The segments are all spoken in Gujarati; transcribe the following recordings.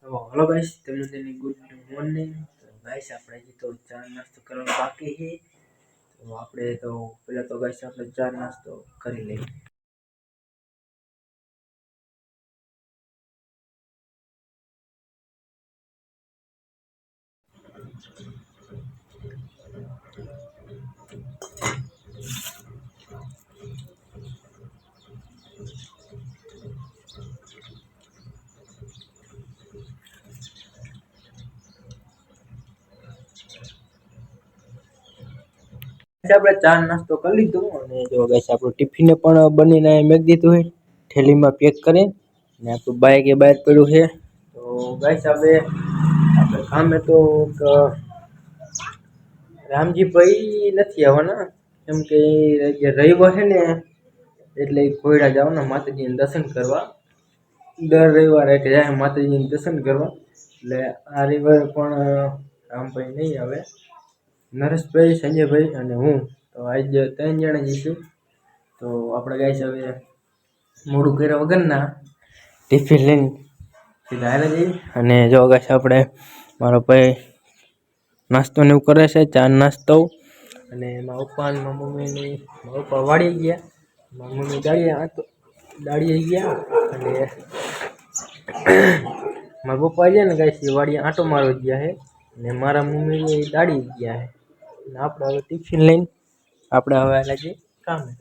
તો હલો ગાઈસ તમને તેની ગુડ મોર્નિંગ તો ગાઈસ આપણે હજી તો ચા નાસ્તો કરવાનો બાકી છે. તો આપણે તો પહેલાં તો ગાઈસ આપણે ચા નાસ્તો કરી લઈએ. આપણે ચા નાસ્તો કરી લીધો અને જો ગાઈસ આપણું ટિફિન પણ બનીને મેક દીધું હોય થેલીમાં પેક કરી ને આપણું બાઈક એ બહાર પડ્યું છે. તો ગાઈસ આપણે આપણે કામે તો રામજીભાઈ નથી આવવાના. કેમ કે જે રવિવાર છે ને, એટલે કોયડા જવાના માતાજીને દર્શન કરવા. દર રવિવારે એટલે જાય માતાજીને દર્શન કરવા. એટલે આ રવિવારે પણ રામભાઈ નહીં આવે. નરેશભાઈ, સંજયભાઈ અને હું. તો આજે ત્રણ જણા જઈશું. તો આપણે ગાઈશ હવે મોડું કર્યા વગરના ટિફિન લઈને સીધા હાલે જઈએ. અને જો ગાઈશ આપણે મારો ભાઈ નાસ્તો ને એવું કરે છે ચા નાસ્તો. અને મારા પપ્પા અને મારા મમ્મીની પપ્પા વાળી ગયા. મારા મમ્મી દાડીએ દાળી દાડીએ ગયા. અને મારા પપ્પા છે ને ગાઈસ, એ વાડીએ આંટો મારો ગયા છે. ને મારા મમ્મી દાળી ગયા છે. ને, આપણે હવે ટિફિન લઈને આપણે હવે હાલે જઈએ કામે.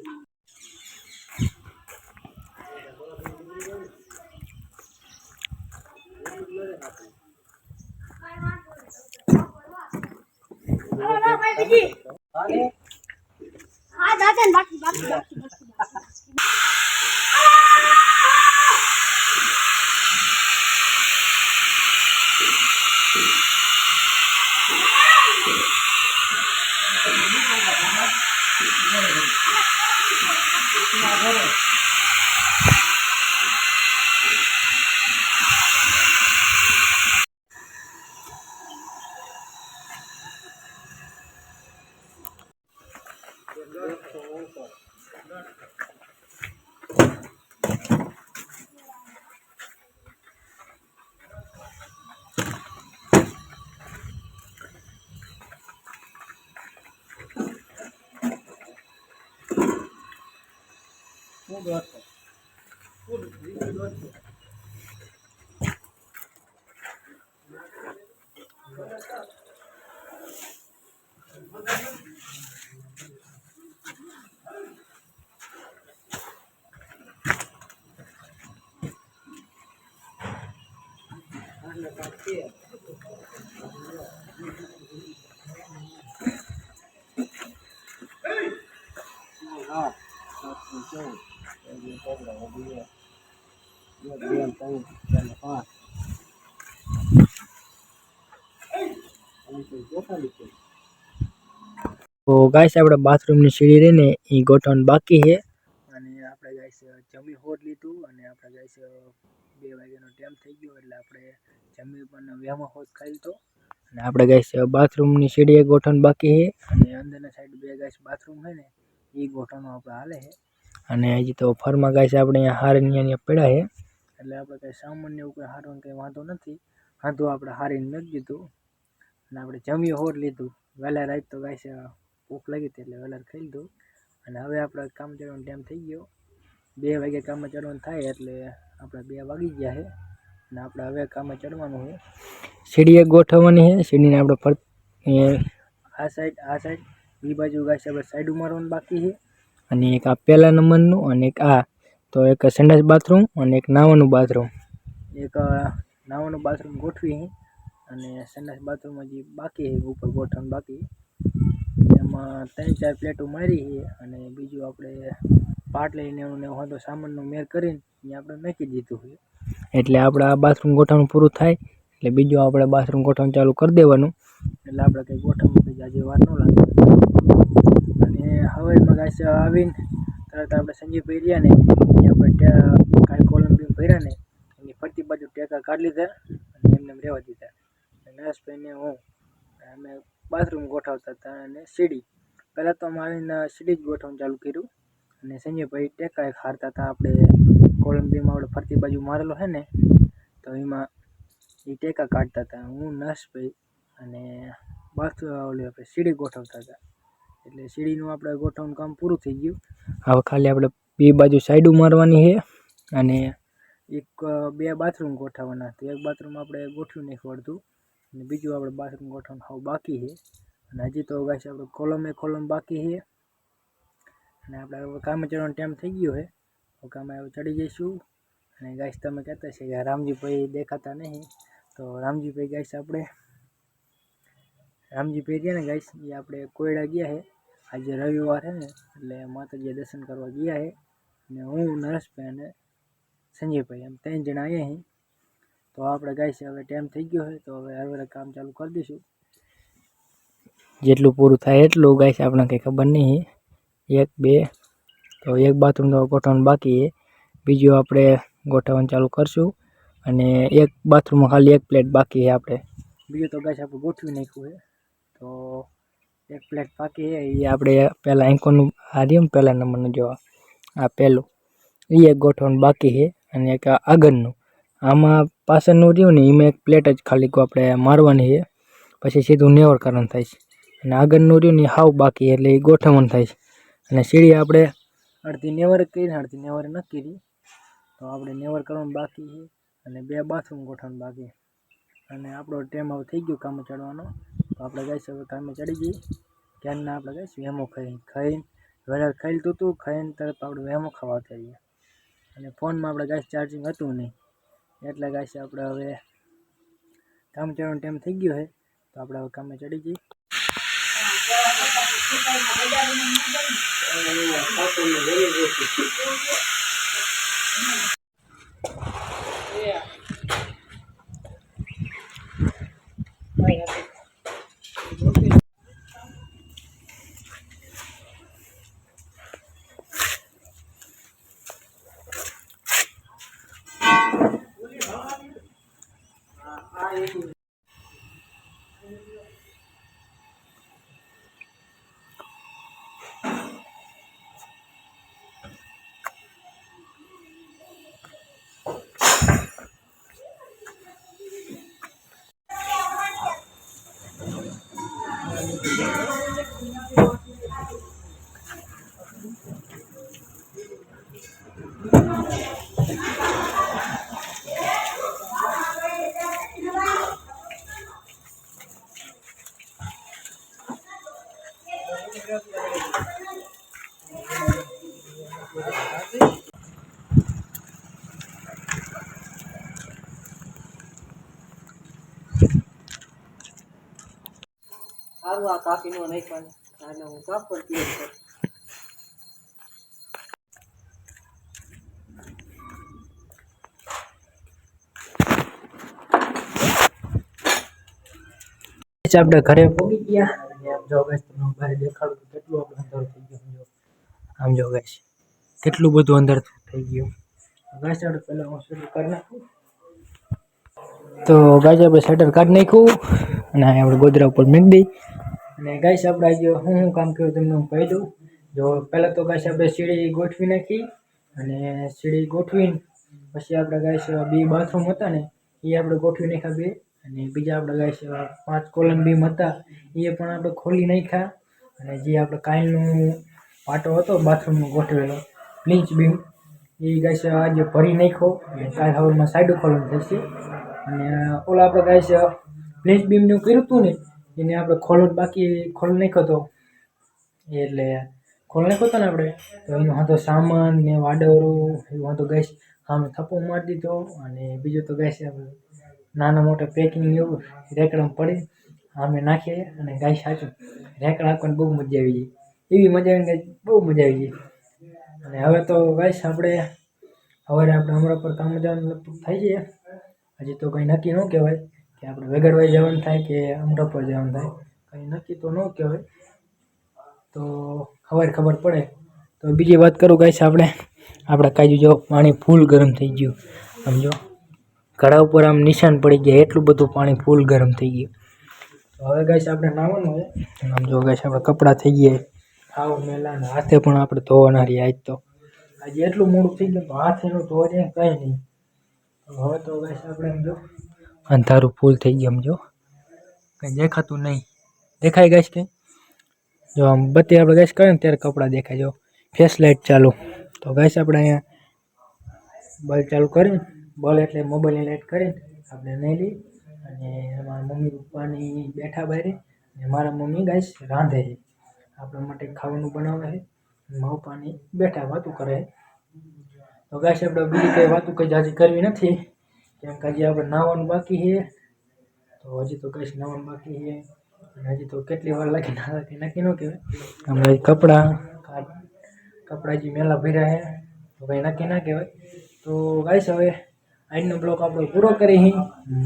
હા દાદા બાકી બાકી બાકી. Mudou, pô. Tudo, tudo, tudo. બાકી તો ગાઈસ આપણે બાથરૂમની સીડી રહી ને એ ગોઠવણ બાકી છે. અને આપણે ગાઈસ જમી હોત લીધું અને આપણે ગાઈસ બે વાગ્યાનો ટાઈમ થઈ ગયો એટલે આપણે જમી પણ વ્યામાં હોત ખાઈ લીધો. અને આપણે ગાઈસ બાથરૂમની સીડી એક ગોઠવણ બાકી છે. અને અંદરના સાઈડ બે ગાઈસ બાથરૂમ છે ને એ ગોઠવણ આપણે હાલે છે. અને હજી તો ફરમાં ગાઈસ આપણે અહીંયા હારીને અહીંયા પડ્યા છે. એટલે આપણે કંઈ સામાન્ય એવું કંઈ હારવાનું કંઈ વાંધો નથી. વાંધો આપણે હારીને નથી દીધું અને આપણે જમ્યું હોર લીધું. વહેલા રાત તો ગાઈસ ભૂખ લાગી હતી એટલે વહેલા ખાઈ લીધું. અને હવે આપણે કામ ચડવાનો ટાઈમ થઈ ગયો. બે વાગે કામમાં ચડવાનું થાય એટલે આપણે બે વાગી ગયા છે. અને આપણે હવે કામે ચડવાનું છે. સીડીએ ગોઠવવાની છે. સીડીને આપણે ફર આ સાઈડ આ સાઈડ બી બાજુ ગાઈસ આપણે સાઈડ ઉમારવાનું બાકી છે. અને એક આ પહેલા નંબરનું અને એક આ. તો એક સંડાસ બાથરૂમ અને એક નાવાનું બાથરૂમ. એક નાવાનું બાથરૂમ ગોઠવી અને સંડાસ બાથરૂમ હજી બાકી છે ઉપર ગોઠવણ બાકી. એમાં ત્રણ ચાર પ્લેટો મારી છે અને બીજું આપણે પાટ લઈને એવું ને તો સામાનનો મેર કરીને એ આપણે મૂકી દીધું છે. એટલે આપણે આ બાથરૂમ ગોઠવણ પૂરું થાય એટલે બીજું આપણે બાથરૂમ ગોઠવણ ચાલુ કરી દેવાનું. એટલે આપણે કંઈ ગોઠવણ કંઈ આજે વાર ન લાગે. હવારમાં ગાઈસ આવીને તરત આપણે સંજીવ રહ્યા ને આપણે કાંઈ કોલમ બીમ ભર્યા ને એની ફરતી બાજુ ટેકા કાઢી લીધા અને એમને રહેવા દીધા. નરેશભાઈને હું, અમે બાથરૂમ ગોઠવતા હતા અને સીડી. પહેલાં તો અમે આવીને સીડી જ ગોઠવણ ચાલુ કર્યું. અને સંજયભાઈ ટેકા એક હારતા હતા, આપણે કોલંબીમાં આપણે ફરતી બાજુ મારેલો છે ને, તો એમાં એ ટેકા કાઢતા હતા. હું નર્સભાઈ અને બાથરૂમ ઓલી આપણે સીડી ગોઠવતા હતા. એટલે સીડીનું આપણે ગોઠવણ કામ પૂરું થઈ ગયું. હવે ખાલી આપણે બે બાજુ સાઈડો મારવાની છે અને એક બે બાથરૂમ ગોઠવવાના તો એક બાથરૂમ આપણે ગોઠવી નાખ્યું અડધું અને બીજું આપણે બાથરૂમ ગોઠવણ હાવ બાકી છે. અને હજી તો ગાઈસ આપણે કોલમે કોલમ બાકી છે. અને આપણે હવે કામે ચડવાનો ટાઈમ થઈ ગયો છે. તો કામે હવે ચડી જઈશું. અને ગાઈસ તમે કહેતા છે કે રામજીભાઈ દેખાતા નહીં. તો રામજીભાઈ ગાઈસ આપણે રામજીભાઈ ગયા ને ગાઈસ એ આપણે કોયડા ગયા છે. આજે રવિવાર છે ને એટલે માતાજીએ દર્શન કરવા ગયા છે. અને હું નરેશભાઈ અને સંજયભાઈ એમ ત્રણ જણા આવ્યા છીએ. તો આપણે ગાઈસ હવે ટાઈમ થઈ ગયો છે, તો હવે હવે કામ ચાલુ કરી દઈશું. જેટલું પૂરું થાય એટલું ગાઈસ આપણે કંઈ ખબર નહીં. એક, બે, તો એક બાથરૂમ તો ગોઠવવાનું બાકી છે. બીજું આપણે ગોઠવવાનું ચાલુ કરશું. અને એક બાથરૂમમાં ખાલી એક પ્લેટ બાકી છે આપણે. બીજું તો ગાઈસ આપણે ગોઠવી નાખ્યું છે. તો એક પ્લેટ બાકી છે. એ આપણે પહેલાં એન્કોનું આ રહ્યું ને પહેલા નંબરનું જોવા આ પહેલું એ એક ગોઠવણ બાકી છે અને એક આગળનું. આમાં પાછળનું રહ્યું ને, એમાં એક પ્લેટ જ ખાલી આપણે મારવાની છે. પછી સીધું નેવર કરવાનું થાય છે. અને આગળનું રહ્યું ને એ હાવ બાકી એટલે એ ગોઠવણ થાય છે. અને સીડી આપણે અડધી નેવર કરીને અડધી નેવર ન કરી. તો આપણે નેવર કરવાનું બાકી છે અને બે બાથરૂમ ગોઠવણ બાકી અને આપણો ટાઈમ હવે થઈ ગયો કામે ચડવાનો. તો આપણે ગાઈશ હવે કામે ચડી જઈએ. ક્યારના આપણે ગાઈશ વેમો ખાઈ ખાઈને વધારે ખાઈ લીધું હતું ખાઈને તરત આપણે વેમો ખાવા થઈએ અને ફોનમાં આપણે ગાઈશ ચાર્જિંગ હતું નહીં. એટલે ગાઈશ આપણે હવે કામ ચડવાનો ટાઈમ થઈ ગયો છે તો આપણે હવે કામે ચડી જઈએ. સારું આ કાપીનો નહીં પણ આને હું કાપડ ક્લિયર કરું પછી આપણે ઘરે પહોંચી ગયા અને આમ જો guys, તમને હું બહાર દેખાડું તો કેટલું આપણે અંધારું થઈ ગયું, સમજો. આમ જો guys, કેટલું બધું અંદર થઈ ગયું. ગાઈસ આપણે પહેલાં હું શરૂ કરી નાખું. તો ગાઈસ, આપણે શટર કાઢી નાખ્યું અને આપણે ગોદરા ઉપર મૂકી દઈ. અને ગાઈસ, આપણે આજે હું શું કામ કર્યું તમને હું કહી દઉં. જો, પહેલાં તો ગાઈસ, આપણે સીડી ગોઠવી નાખી અને સીડી ગોઠવીને પછી આપણે ગાઈસ બે બાથરૂમ હતા ને, એ આપણે ગોઠવી નાખ્યા બે. અને બીજા આપણે ગાઈસ પાંચ કોલમ બીમ હતા, એ પણ આપણે ખોલી નાખ્યા. અને જે આપણે કાયલનું પાટો હતો, બાથરૂમનો ગોઠવેલો પ્લીચ બીમ, એ ગાઈસ આજે ભરી નાખ્યો. અને કાલ હવરમાં સાઈડો ખોલમ થશે. અને ઓલા આપણે ગાઈસ પ્લીચ બીમનું કર્યું હતું ને, એને આપણે ખોલો બાકી, ખોલ નાખ્યો હતો એટલે ખોલ નાખ્યો હતો ને આપણે, તો એનો હતો સામાન ને વાડવરું એવું હતો ગેસ સામે થપ્પો મારી દીધો અને બીજું તો ગેસ નાના મોટા પેકિંગ એવું રેકડામાં પડી અમે નાખીએ અને ગાય સાચું, રેકડા આપવાની બહુ મજા આવી ગઈ એવી મજા આવી ગઈ બહુ મજા આવી ગઈ અને હવે તો ગાઈશ આપણે સવારે આપણે હમણાં પર કામ જવાનું લગભગ થઈ જાય. હજી તો કંઈ નક્કી ન કહેવાય કે આપણે વેગડવાઈ જવાનું થાય કે અમરા પર જવાનું થાય, કંઈ નક્કી તો ન કહેવાય. તો ખબર ખબર પડે. તો બીજી વાત કરું ગાઈશ આપણે. આપણા કાજુ જો પાણી ફૂલ ગરમ થઈ ગયું. સમજો ઘડા ઉપર આમ નિશાન પડી ગયા, એટલું બધું પાણી ફૂલ ગરમ થઈ ગયું. તો હવે ગાઈશ આપણે નાવાનું હોય આમ જો ગાઈશ આપણે કપડાં થઈ ગયા. હાવ મેલા હાથે પણ આપણે ધોવાના રહી આજ તો. આજે એટલું મોડું થઈ ગયું, તો હાથે નો ધોવા જાય કંઈ નહીં. હવે તો ગાઈસ આપણે સમજો અંધારું ફૂલ થઈ ગયું એમ જો. કંઈ દેખાતું નહીં. દેખાય ગાઈસ કંઈ જો આમ બત્તી આપણે ગાઈસ કરે ને ત્યારે કપડાં દેખાય. જો ફેસ લાઇટ ચાલુ. તો ગાઈસ આપણે અહીંયા બલ્બ ચાલુ કરીને બલ્બ એટલે મોબાઈલની લાઇટ કરીને આપણે નહીં લઈ અને મારા મમ્મી પપ્પાની બેઠા બહાર અને મારા મમ્મી ગાઈસ રાંધે છે. આપણા માટે ખાવાનું બનાવે છે. મા પપ્પાની બેઠા વાતું કરે છે. તો ગાય આપણે બીજી કંઈ વાતું કંઈ હજી કરવી નથી કેમ કે હજી આપણે નાવાનું બાકી છે. તો હજી તો કઈશ નાવાનું બાકી છે. અને હજી તો કેટલી વાર લાગી ના લાગે નક્કી ન કહેવાય. હમણાં કપડાં. કપડાં હજી મેલા ભર્યા છે તો કંઈ નક્કી ના કહેવાય. તો ગાઈશ હવે આજનો બ્લોક આપણો પૂરો કરી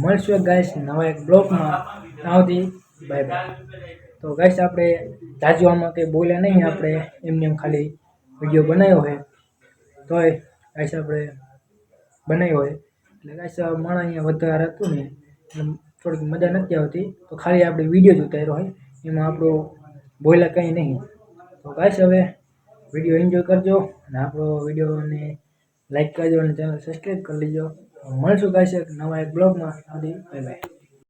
મળશું ગાઈશ નવા એક બ્લોકમાં. આવતી બાય બાય. તો ગાઈશ આપણે જાજુ આમાં કંઈ બોલ્યા નહીં આપણે એમને એમ ખાલી વીડિયો બનાવ્યો હોય તોય ગાઈશ આપણે બનાવ્યો હોય. એટલે ગાઈસ માણસ અહીંયા વધારે હતું ને થોડીક મજા નથી આવતી. તો ખાલી આપણે વીડિયો જ ઉતાર્યો હોય. એમાં આપણો બોયલા કંઈ નહીં. તો ગાઈસ હવે વીડિયો એન્જોય કરજો. અને આપણો વિડીયોને લાઈક કરજો અને ચેનલ સબસ્ક્રાઈબ કરી લેજો. મળશું ગાઈસ નવા એક બ્લોગમાં બાય બાય